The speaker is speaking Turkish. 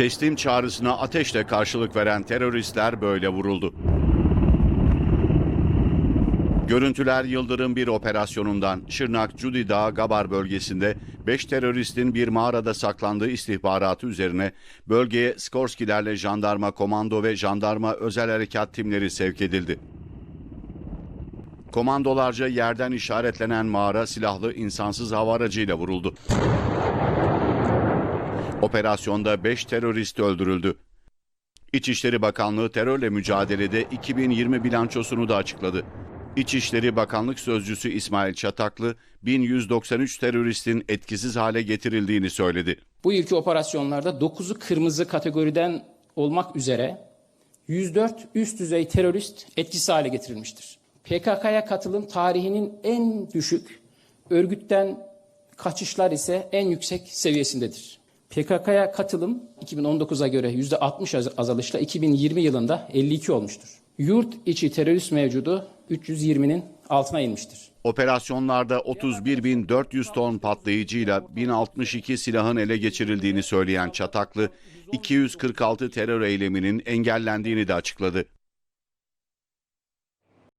Teslim çağrısına ateşle karşılık veren teröristler böyle vuruldu. Görüntüler Yıldırım bir operasyonundan Şırnak Cudi Dağı Gabar bölgesinde 5 teröristin bir mağarada saklandığı istihbaratı üzerine bölgeye Skorskilerle jandarma komando ve jandarma özel harekat timleri sevk edildi. Komandolarca yerden işaretlenen mağara silahlı insansız hava aracıyla vuruldu. Operasyonda 5 terörist öldürüldü. İçişleri Bakanlığı terörle mücadelede 2020 bilançosunu da açıkladı. İçişleri Bakanlık Sözcüsü İsmail Çataklı, 1193 teröristin etkisiz hale getirildiğini söyledi. Bu ilki operasyonlarda 9'u kırmızı kategoriden olmak üzere 104 üst düzey terörist etkisiz hale getirilmiştir. PKK'ya katılım tarihinin en düşük, örgütten kaçışlar ise en yüksek seviyesindedir. PKK'ya katılım 2019'a göre %60 az- azalışla 2020 yılında 52 olmuştur. Yurt içi terörist mevcudu 320'nin altına inmiştir. Operasyonlarda 31.400 ton patlayıcıyla 1062 silahın ele geçirildiğini söyleyen Çataklı, 246 terör eyleminin engellendiğini de açıkladı.